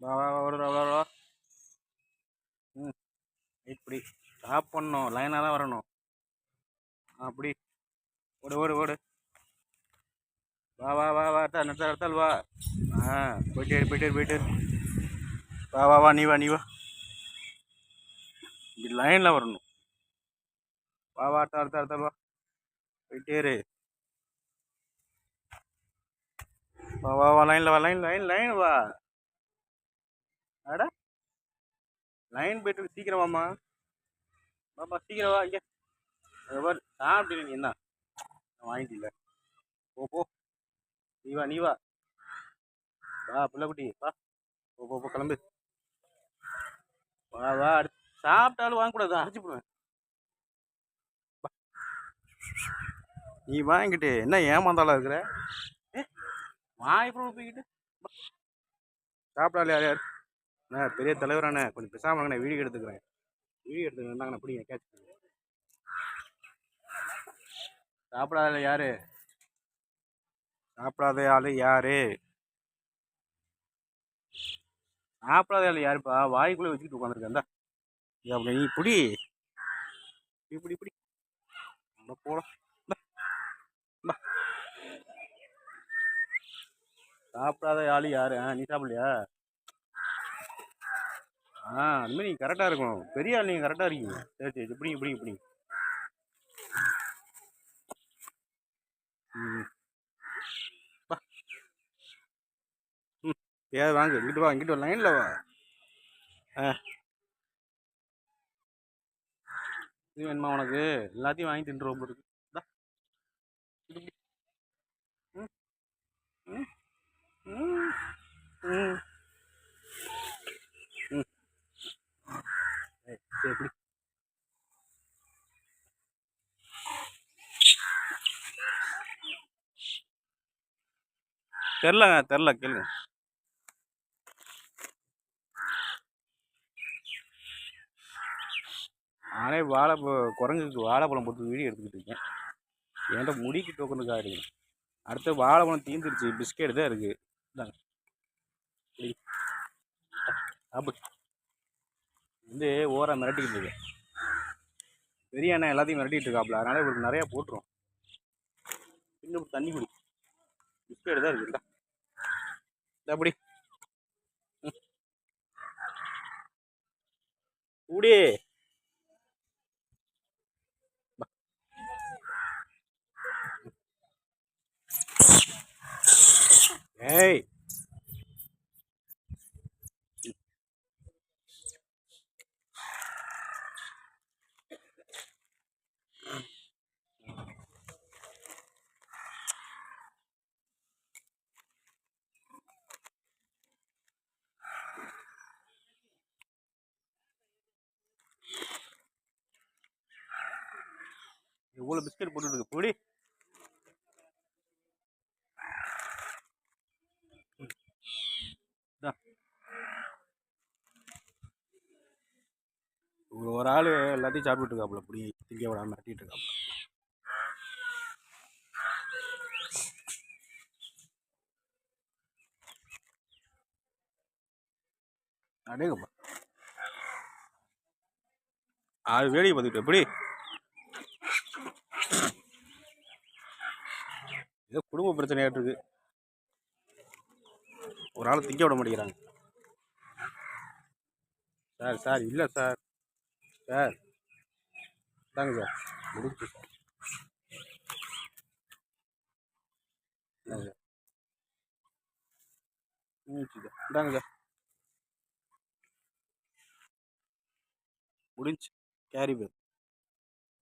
வா வா வா வா வா ம் இப்படி ஸ்டாப் பண்ணணும் லைனாக தான் வரணும் அப்படி ஓடு ஓடு ஓடு வா வா வா வா அடுத்த அடுத்த அடுத்தால் வா ஆ போயிட்டே இரு, போயிட்டே போயிட்டே வா வா வா நீ வா நீ வா இப்படி லைனில் வரணும் வா வா அடுத்த அடுத்த அடுத்தால் வா போயிட்டே இரு வா வா வா லைனில் வா லைன் லைன் லைன் வா அட. லைன் போயிட்டு சீக்கிரம் வாம்மா. வாப்பா சீக்கிரம் வா இங்கே. பாரு சாப்பிட்டு நீ. என்ன? வாங்கிட்டு இல்லை போ போ. நீ வா நீ வா. வா பிள்ளைக்குட்டி வா. போ போ போ கிளம்பு. வா வா அடுத்து சாப்பிட்டாலும் வாங்கக்கூடாது. அரைச்சி போடுவேன். நீ வாங்கிட்டு என்ன ஏமாந்தாளா இருக்கிற? ஏ வாய் போய்கிட்டு சாப்பிடாலே யார் யார்? அண்ணா பெரிய தலைவராண்ணே கொஞ்சம் பேசாமல் வாங்கண்ணே வீடியோ எடுத்துக்கிறேன். வீடியோ எடுத்துக்கிறேன் இருந்தாங்கண்ணா பிடிங்க கேட்ச் சாப்பிடாத யாரு? சாப்பிடாத ஆளு யாரு? சாப்பிடாத ஆளு யாருப்பா? வாய்க்குள்ளே வச்சுக்கிட்டு உட்காந்துருக்கேன் இது அப்படி நீ பிடி. இப்படி இப்படி நம்ம போகலாம் சாப்பிடாத ஆளு யாரு? ஆ நீ சாப்பிடலையா? ஆ அது மாதிரி நீங்கள் கரெக்டாக இருக்கணும். பெரிய ஆள் நீங்கள் கரெக்டாக இருக்கீங்க. சரி சரி இப்படி இப்படி இப்படி ம். ம். ஏதாவது வாங்க இங்கிட்டு வா இங்கிட்டு வரலாம் லைனில் வா. ஆ. இது வேணுமா உனக்கு? எல்லாத்தையும் வாங்கி தின்றுவோம் இருக்கு இந்தா. இது இப்படி. ம் ம் ம் ம் ம் ஏய், சரி எப்படி? தெரிலங்க தெரில கேளுங்க. நானே வாழை குரங்குக்கு வாழைப்பழம் போட்டு வீடியோ எடுத்துக்கிட்டு இருக்கேன். என்கிட்ட முடிக்கு டோக்கனுக்காக இருக்குது. அடுத்து வாழைப்பழம் தீந்துருச்சு பிஸ்கெட் தான் இருக்குது இந்தாங்க. குடி. வந்து ஓரம் மிரட்டிக்கிட்டு இருக்கு. பெரிய அண்ணன் எல்லாத்தையும் மிரட்டிட்டு இருக்காப்புல அதனால இவருக்கு நிறையா போட்டுரும். இன்னும் தண்ணி குடி. பிஸ்கெட் தான் இருக்குல்ல எப்படி அப்படி பா. ஏய் இவ்வளோ பிஸ்கட் போட்டுட்டு போடி. ஒரு ஒரு ஆள் எல்லாத்தையும் சாப்பிட்டு இருக்காப்புல. இப்படி திங்க விடாம மிரட்டிட்டு இருக்காப்புல. அடேங்கப்பா. ஆறு வேடிக்கை பார்த்துக்கிட்டு எப்படி ஏதோ குடும்ப பிரச்சனையாட்டு இருக்கு ஒரு ஆள் திங்க விட மாட்டேங்கிறாங்க. சார் சார் இல்லை சார். சார். தாங்க சார். முடிச்சு சார். இந்தாங்க. சார். Sir sir. முடிஞ்சு கேரி பேர்